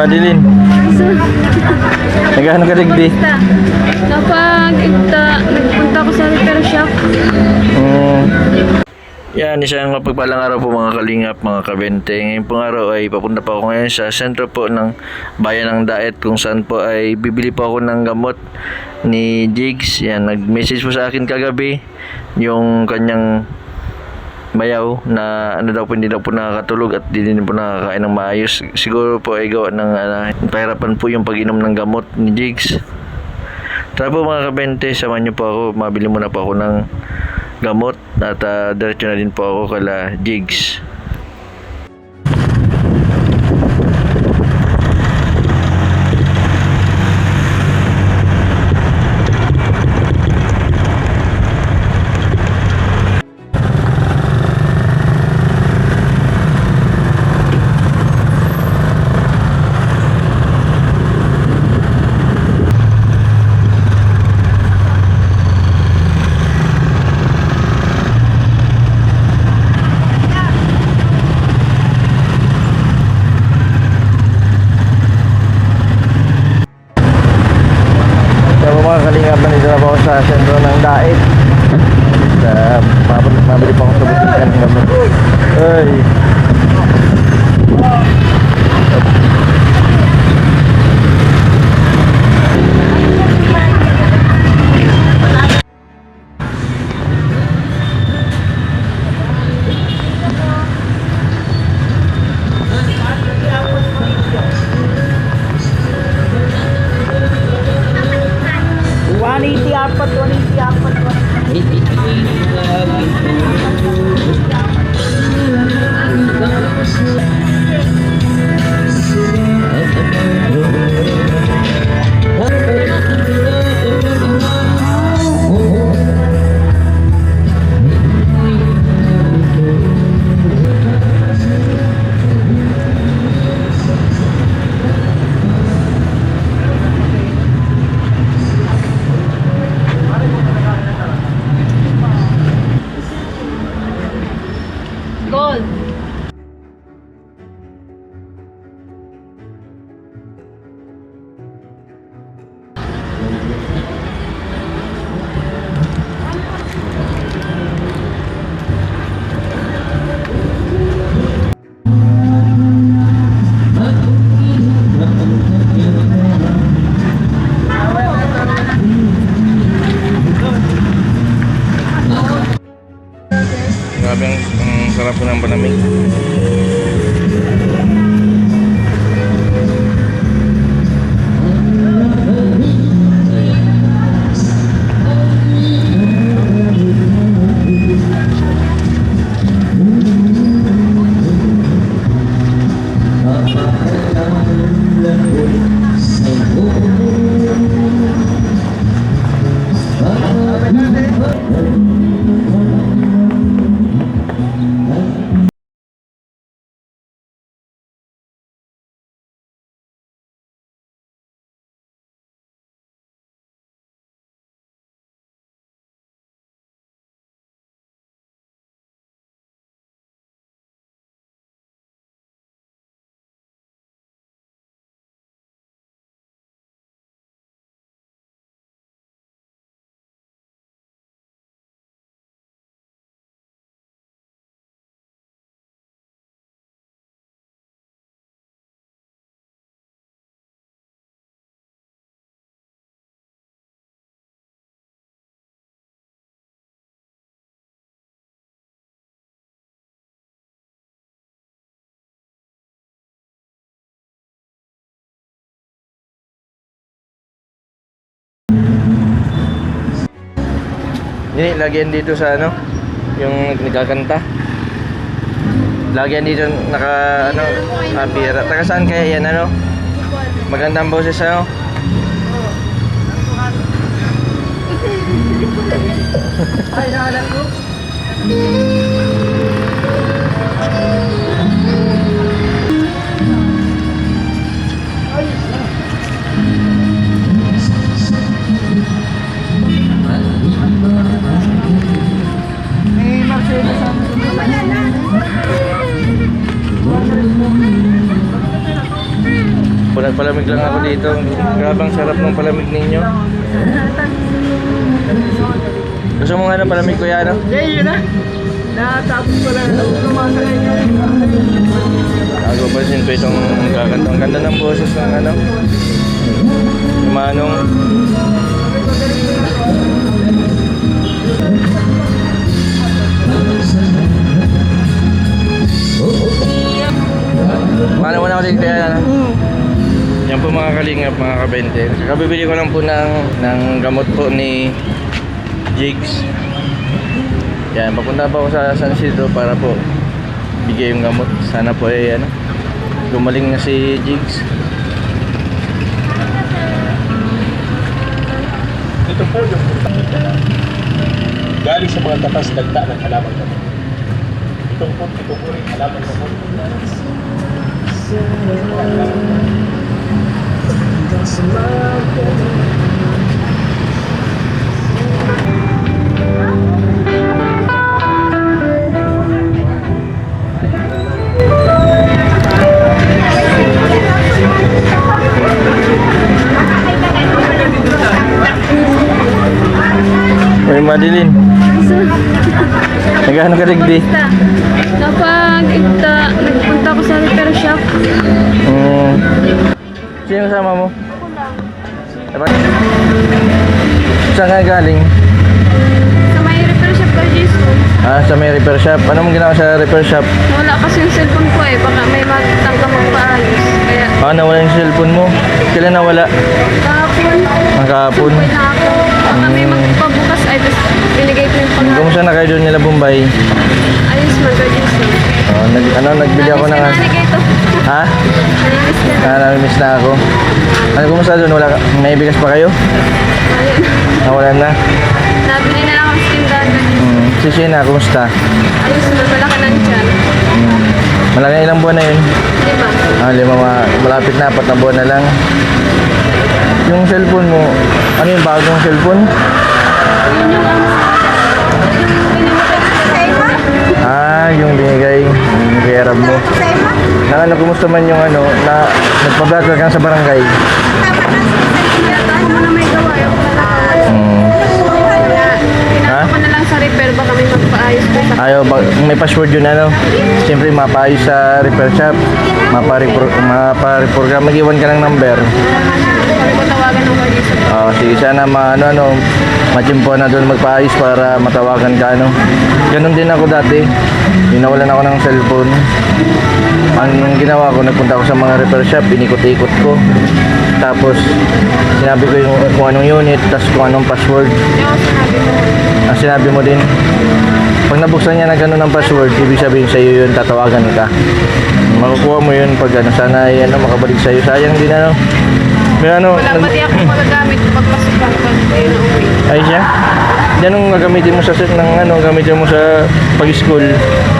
Madeline? Naghahanap ka digdi? Kapag ita, nagpunta ko sa repair shop, Mm. Yan, isang mapagpalang araw po mga kalingap, mga kabente. Ngayong pong araw ay papunta po ako ngayon sa sentro po ng bayan ng Daet kung saan po ay bibili po ako ng gamot ni Jigs. Yan, nag-message po sa akin kagabi yung kanyang bayaw na ano daw po hindi daw po nakakatulog at hindi din po nakakain ng maayos. Siguro po ay gawa ng uh, pahirapan po yung pag-inom ng gamot ni Jigs. Tara po mga kabente, samahan niyo po ako. Mabili muna po ako ng gamot at uh, diretso na din po ako kala Jigs. Kaya po mga po ako sa sentro ng Daet. Sa mabili, mabili po ako sa butikan ng gamot. Ay. Dini, lagyan dito sa ano, yung nagkakanta. Lagyan dito naka ano, apira. Taka saan kaya yan ano? Magandang boses ano? Ay, naalala ko. Papalamig lang ako dito. Grabe ang sarap ng palamig ninyo. Gusto mo nga ng palamig kuya, ano? Eh, yun na. Natapos ko lang. Lumasakay niya. Bago pansin ko itong kakanta. Ang ganda ng boses ng ano. Yung Manong. Mana muna ako din kaya ano. Yan po mga kalingap, mga kabente. Kabibili ko lang po ng, ng gamot po ni Jigs. Yan, papunta pa ako sa San Isidro para po bigay yung gamot. Sana po ay ano, gumaling na si Jigs. Ito po yung galing sa mga tapas dagta ng halaman mo. Itong po, ito po rin halaman mo. Uy, Madeline. Naghahanap ka digdi. Basta, napag-igta, nagpunta ko sa repair shop. Hmm. Sino kasama mo? Saan ka galing? Sa may repair shop ka, Jason. Ah, sa may repair shop. Ano mong ginawa sa repair shop? Wala kasi yung cellphone ko eh. Baka may magtangka magpaayos. Kaya, Ah, nawala yung cellphone mo. Kailan nawala? kahapon, Ang kahapon. Sumpay na ako. Baka may magpabukas ay basta binigay ko yung pangalan. Kumusta na kayo doon nila Bombay? Ayos man, ka, Jason. Oh, nag, ano, nagbili ako ng... Ha? Ah, namimiss na ako. Ano, kumusta doon? Wala? May bigas pa kayo? Nawalan na? Nabili na ako ka, Jason. Hmm. Si Shena, kumusta? Ayos man, wala ka nang dyan. Hmm. Malaki ilang buwan na yun? Di ba? Ah, lima, ma- malapit na, apat na buwan na lang. Yung cellphone mo, ano yung bagong cellphone? Yun yung ano. Ah, yung binigay, yung kayarab mo. Na ano, kumusta man yung ano, na nagpa-vlog ka sa barangay? Ako. Hmm. Pinako ko na lang sa repair. Baka may magpaayos ko sa Ayaw, ba, may password yun ano, siyempre mapaayos sa repair shop, maparepro, mapareprogram, mag-iwan ka ng number. Sabi ko tawagan ng. Ah, sige, sana ma, ano, ano, machimpo na doon magpaayos para matawagan ka, ano. Ganon din ako dati. Inawalan ako ng cellphone. Ang ginawa ko, nagpunta ako sa mga repair shop, inikot-ikot ko. Tapos, sinabi ko yung kung anong unit, tapos kung anong password. Yung sinabi mo. Ang sinabi mo din, pag nabuksan niya na gano'n ang password, ibig sabihin sa iyo yun, tatawagan ka. Makukuha mo yun pag ano, sana ay ano, makabalik sa iyo. Sayang din ano. May ano, Wala nag- pati ako magagamit pagpasok ko pag kayo na uwi. ay siya? Yan ang gagamitin mo sa set ng ano, gamitin mo sa pag-school.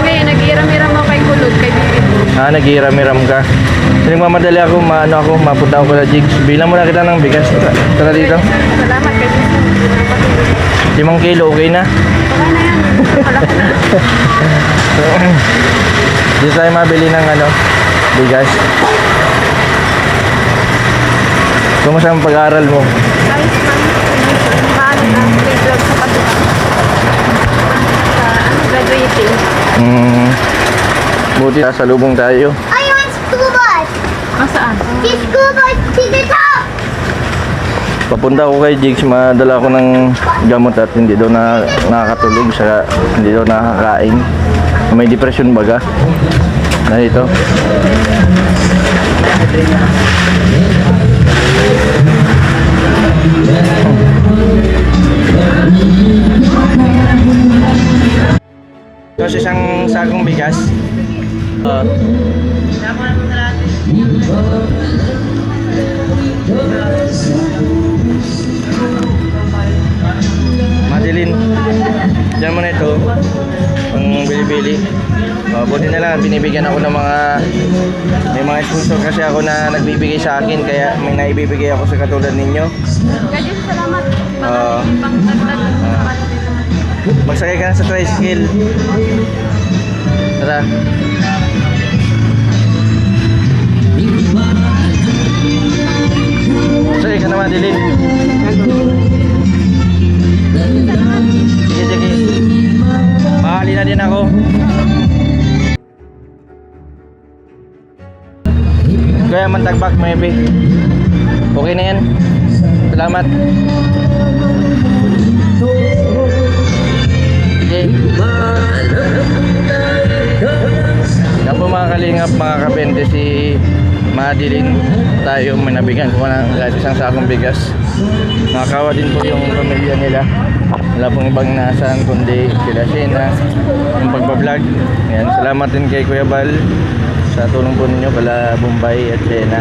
Ngayon, nag-iram-iram ako kay Kulot, kay Bibit. Ah, nag-iram-iram ka. Nagmamadali ako, maano ako, mapunta ako sa jigs. Bilang mo na kita ng bigas. Tara, tara dito. Salamat kay Jason. Limang kilo, okay na? Wala na yan. Malaki na. Dito tayo mabili ng ano, bigas. Kumusta ang pag-aaral mo? Ayos man. Paano na? May vlog sa pasukan. Sa graduating. Mm, buti sa lubong tayo. I want school bus. Masaan? The school bus to the top. Papunta ako kay Jigs, madala ako ng gamot at hindi daw na nakakatulog, saka hindi daw nakakain. May depression baga. Na Tapos isang sakong bigas. Uh, Madeline, dyan mo na ito. Ang bili-bili. Uh, buti na lang, binibigyan ako ng mga may mga sponsor kasi ako na nagbibigay sa akin kaya may naibibigay ako sa katulad ninyo. Jason, salamat. Oo. Pang dagdag. Ah. Magsakay ka na sa tricycle. Tara. ka na Madeline. Sige, sige. Mahali na din ako. Kaya man tagbak maybe. Okay na yan. Salamat. Okay. Yan po mga kalingap, mga kabente si Madeline. Tayo may nabigyan ko ng kahit isang sakong bigas. Nakakawa din po yung pamilya nila. Wala pong ibang nasaan kundi sila Shena. Yung pagbablog. Yan, salamat din kay Kuya Bal sa tulong po ninyo kala Bombay at Shena.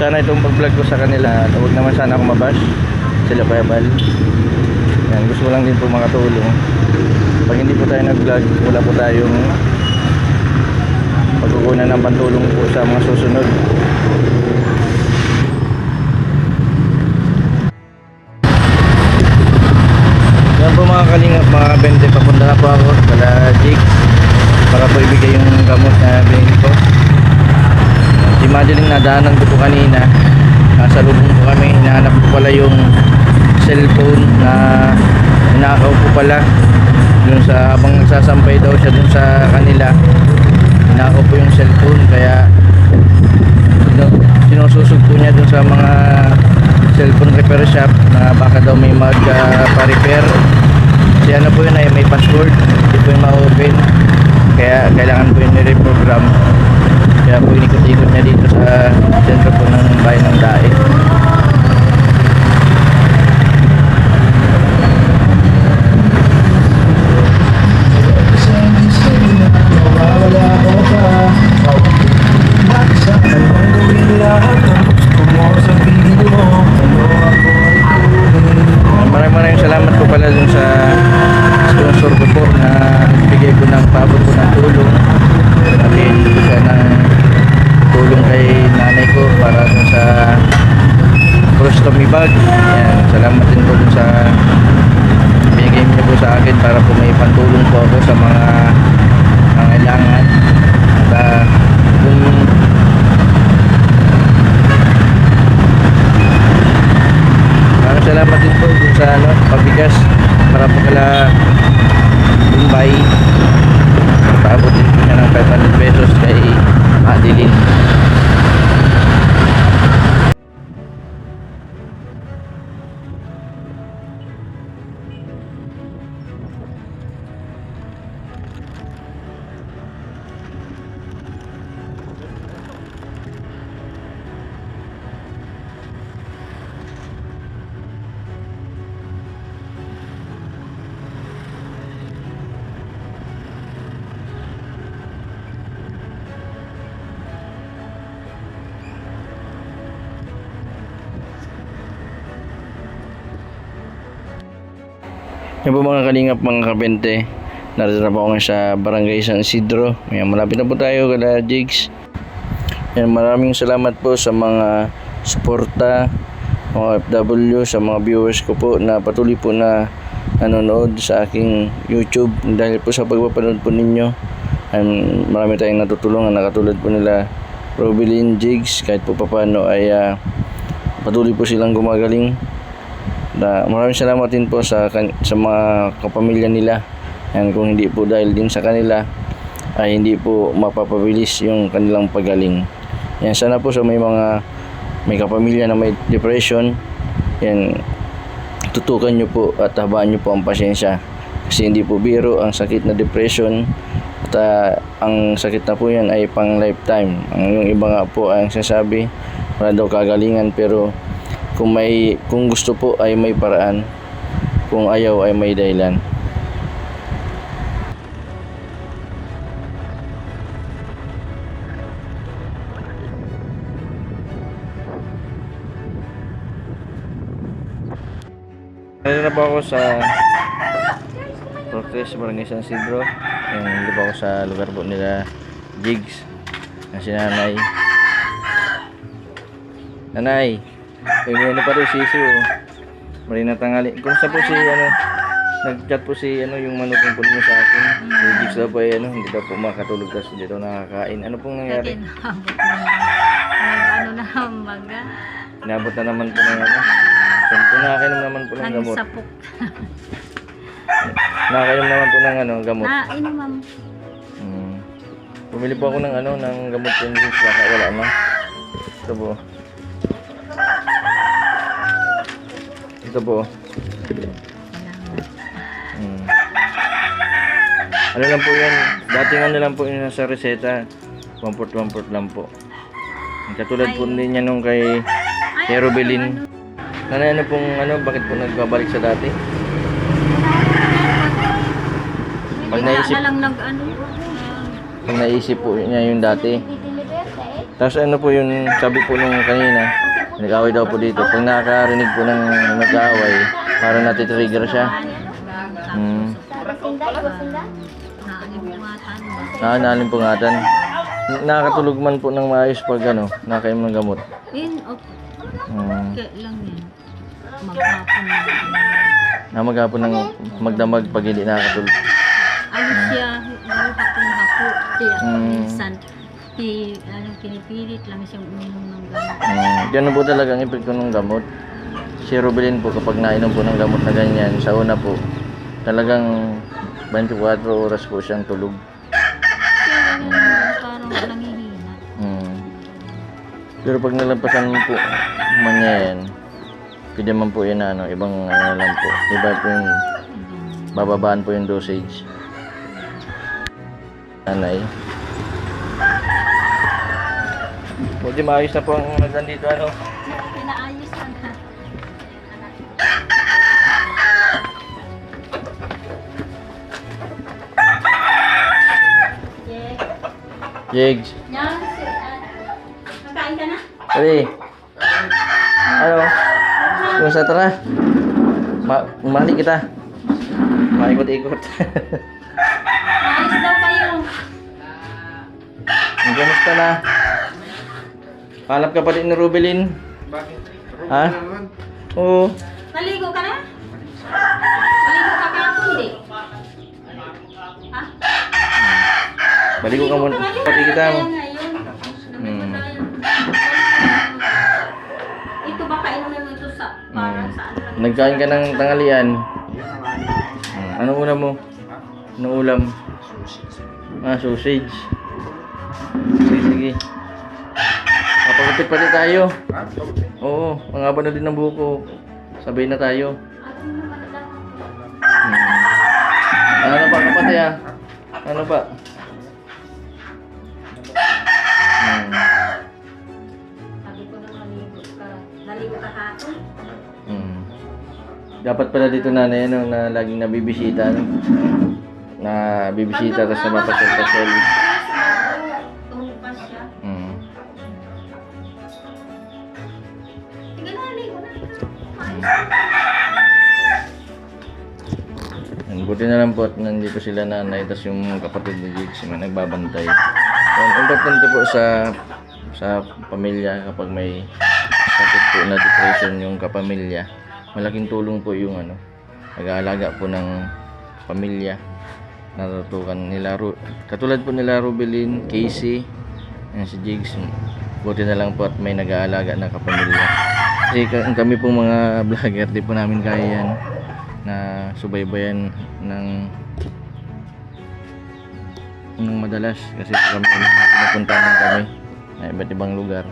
Sana itong pag-vlog ko sa kanila, huwag naman sana ako mabash. Sila Kuya Bal. Yan, gusto ko lang din po makatulong. Pag hindi po tayo nag-vlog, wala po tayong pagkukunan ng pantulong po sa mga susunod. Yan po mga kalingap, mga 20 papunta na po ako kala Jake para po ibigay yung gamot na binili ko. Si Madeline nadaanan ko po kanina. Nasa lubong po kami. Hinahanap ko pala yung cellphone na ninakaw po pala. Dun sa habang nagsasampay daw siya dun sa kanila. Ninakaw po yung cellphone kaya sinususog po niya dun sa mga cellphone repair shop na baka daw may mag ah, pa-repair. Kasi ano po yun ay may password. Hindi po yung ma-open. Kaya kailangan po yun i-reprogram. Kaya po inikot-ikot niya dito sa sentro po ng bayan ng Dae. May pantulong po ako sa mga Yan po mga kalingap mga kabente. Narito na po ako sa Barangay San Isidro. Yan, malapit na po tayo kala Jigs. Yan, maraming salamat po sa mga suporta, mga FW, sa mga viewers ko po na patuloy po na nanonood sa aking YouTube dahil po sa pagpapanood po ninyo ay marami tayong natutulungan nakatulad po nila Robilin Jigs kahit po papano ay ah, patuloy po silang gumagaling na maraming salamat din po sa sa mga kapamilya nila. Yan kung hindi po dahil din sa kanila ay hindi po mapapabilis yung kanilang pagaling. Yan sana po sa may mga may kapamilya na may depression, yan tutukan nyo po at habaan nyo po ang pasensya. Kasi hindi po biro ang sakit na depression at ah, ang sakit na po yan ay pang lifetime. Ang yung iba nga po ang sasabi wala daw kagalingan pero kung may kung gusto po ay may paraan. Kung ayaw ay may dahilan. Nandito na po ako sa Proctes, Barangay San Isidro. Yung nandito po ako sa lugar po nila Jigs. Na si nanay. May ano pa rin si Isu. Marina tangali. Kung sa po si ano, nag-chat po si ano yung manutong po niyo sa akin. Si Jigs daw po ay ano, hindi daw po makatulog kasi daw nakakain. Ano pong nangyari? Natin nabot na. Ano na baga. Inabot na naman po ng ano. Siyempre, nakakainom naman po ng gamot. sapok. Nakakainom naman po ng ano, gamot. Na, ino ma'am. Hmm. Bumili po ako ng ano, ng gamot yung drinks. Baka wala na. Ito po. Ito po. Hmm. Ano lang po yan? Dating ano lang po yun sa reseta. 1 port 1 port lang po. Katulad po din niya nung kay kay Rubelin. Nanay ano pong ano, bakit po nagbabalik sa dati? Pag naisip- na lang nag ano. Pag naisip po niya yung dati. Tapos ano po yung sabi po nung kanina, nag-away daw po dito. Pag nakakarinig po ng nag-away, parang natitrigger siya. Hmm. Ah, nalimpungatan. N- Nakakatulog man po ng maayos pag ano, nakainom ng gamot. In, okay. Hmm. Lang yan. Maghapon na. Na maghapon ng magdamag pag hindi nakakatulog. Ayos siya. Lalo hapon hapo. Kaya Mm. minsan, ki, ano, pinipilit lang siyang uminom ng gamot. Hmm. Ganun po talaga ang epekto ng gamot. Si Rubelin po kapag nainom po ng gamot na ganyan, sa una po, talagang 24 oras po siyang tulog. Kaya ganyan, parang nangihina. Hmm. Pero pag nalampasan mo po man niya yan, pwede man po yan ano, ibang ano lang po. Iba po yung bababaan po yung dosage. Anay. Buti maayos na po ang nagdan dito ano. Pinaayos ha. Yeah. Jigs. Yan, si, ah, Nakain ka na? Pwede. Ano? Kumusta tara? Ma mali kita. Maikot-ikot. Ayos daw kayo. Kumusta na? Palap ka pa din ni Rubelin? Ha? Oo. Naligo ka na? Naligo ka kahapon, hindi? Ha? Baligo ka muna. Pati kita mo. Kaya. Hmm. Ito ba kainan mo ito sa parang Hmm. sa ano lang? Nagkain ka ng tanghalian. Hmm. Anong ulam mo? Anong ulam? Ah, sausage. Sige, sige. Kapagupit pati tayo. Oo, ang haba na din ng buko. Sabay na tayo. Ano? Hmm. Ano pa kapatid ah? Ano pa? Hmm. Sabi ko na naligo ka. Naligo ka kahapon? Hmm. Dapat pala dito nanay ano, na laging nabibisita no? na bibisita tapos na Yan, buti na lang po at nandito sila nanay tapos yung kapatid ni Jigs may nagbabantay. Yan, importante po sa sa pamilya kapag may sakit po na depression yung kapamilya. Malaking tulong po yung ano, nag-aalaga po ng pamilya. Natutukan nila, katulad po nila Rubelin, Casey, yan si Jigs. Buti na lang po at may nag-aalaga na kapamilya. Kasi ka- kami po mga vlogger, di po namin kaya yan na subaybayan ng ng madalas kasi kami pinupunta ng kami na iba't ibang lugar.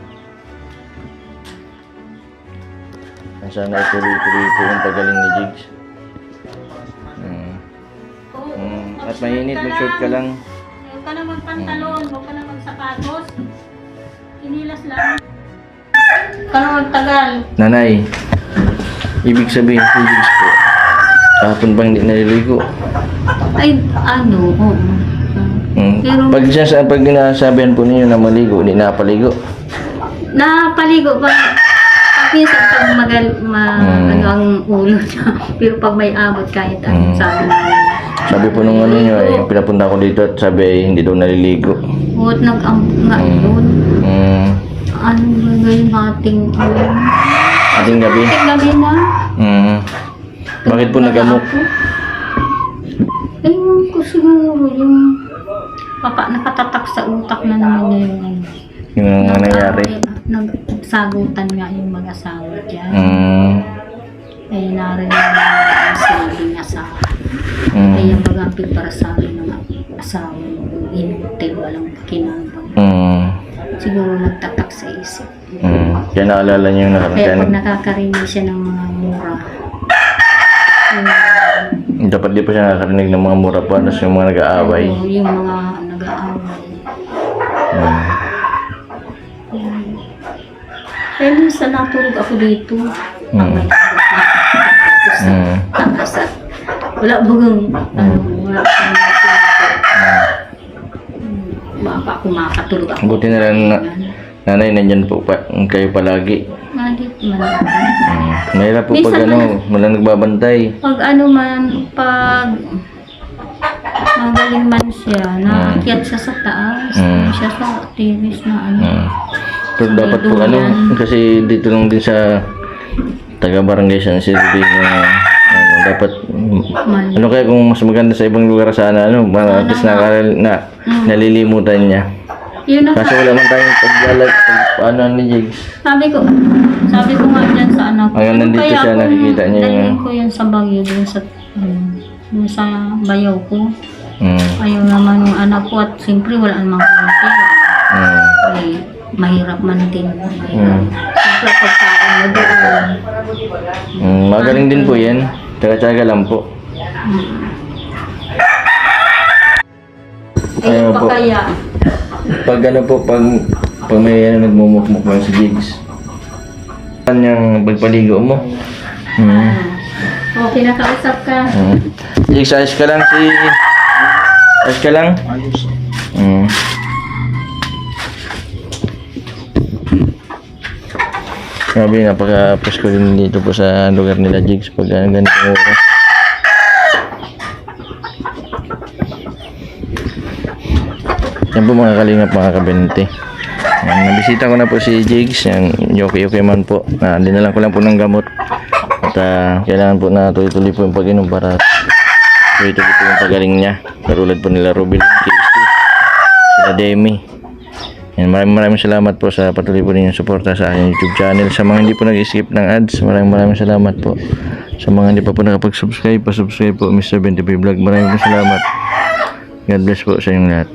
Ang sana ituloy-tuloy po yung pagaling ni Jigs. Mm. Oo, Mm. At mainit, ka mag-short ka lang. Huwag ka na magpantalon, huwag ka na magsapatos. Inilas lang. Huwag ka na magtagal. Nanay, ibig sabihin si Jigs po, kahapon bang hindi naliligo? Ay, ano, oo. Mm. Pero- Pag siya sa pag ginasabihan po ninyo na maligo, hindi napaligo. Napaligo pa. Pag minsan pag magal, ma, Mm. ano ang ulo niya. Pero pag may abot kahit Mm. ano sabi namin. Sabi po nung ano nyo, eh, pinapunta ko dito at sabi ay hindi daw naliligo. Huwag nag-ang nga Mm. doon. Mm. Ano ba yung ating ano? Ating gabi. Ating gabi na. Mm. Bakit po nagamok? Ayun ko siguro yung papa nakatatak sa utak na naman niya yung ano. Yung nangyayari. Nakaka- nagsagutan nga yung mag-asawa dyan. Mm. Eh, narinig na ang sinabing asawa. Mm. Kaya pag-apit para sa akin ng asawa yung inutil, walang kinabang. Mm. Siguro nagtatak sa isip. Mm. Kaya naalala niyo yung Kaya pag nakakarinig siya ng mga mura, yung, Dapat di pa siya nakakarinig ng mga mura pa. Tapos yung mga nag-aaway. Oo, yung mga nag-aaway. Mm. Kaya minsan natulog ako dito. Mm. Tapos Mm. at wala bagang, ano, wala natulog. Hmm, Baka ako makatulog ako. Buti na lang na, nanay nandyan po pa, kayo palagi. Malit man. Mm. Mahirap po pag Minsan ano, walang nagbabantay. Pag ano man, pag magaling man siya, naakyat siya sa taas, Mm. siya sa tiris na ano. Mm. Pero dapat po ano, kasi dito lang din sa taga barangay San Silvio na ano, dapat Man. ano kaya kung mas maganda sa ibang lugar sana ano, para at least nakakal- na, nalilimutan niya. Yun ang Kaso wala man tayong paglalag, pag ano ni Jigs. sabi ko, sabi ko nga dyan sa anak ko. Ayun, ano nandito kaya siya, nakikita niya dalhin ko yan sa bagyo, dun sa, ano, dun sa bayaw ko. Mm. Ayaw naman yung anak ko at siyempre wala namang konti. Mm. Ay, mahirap man din. Mahirap. Mm. Siyempre pagkain mo doon. Mm, magaling din po yan. Tsaga-tsaga lang po. Eh, Ayaw pa po. kaya. Pag ano po, pag, pag may ano, nagmumukmuk lang si Jigs. Yung pagpaligo mo? Mm. O, pinakausap ka. Mm. Jigs, ayos ka lang si... Ayos ka lang? Ayos. Mm. Grabe, napaka-presko din dito po sa lugar nila Jigs pag ano, ganito oras. Yan po mga kalingap mga kabente. Yan, nabisita ko na po si Jigs. Yan, yoke-yoke man po. Na, dinalan ko lang po ng gamot. At ah, kailangan po na tuloy-tuloy po yung pag-inom para tuloy-tuloy po yung pagaling niya. Karulad po nila Ruben, Casey, sila Demi. Yan, maraming maraming salamat po sa patuloy po ninyong suporta sa aking YouTube channel. Sa mga hindi po nag-skip ng ads, maraming maraming salamat po. Sa mga hindi pa po nakapag-subscribe, pa-subscribe po Mr. 20p Vlog. Maraming maraming salamat. God bless po sa inyong lahat.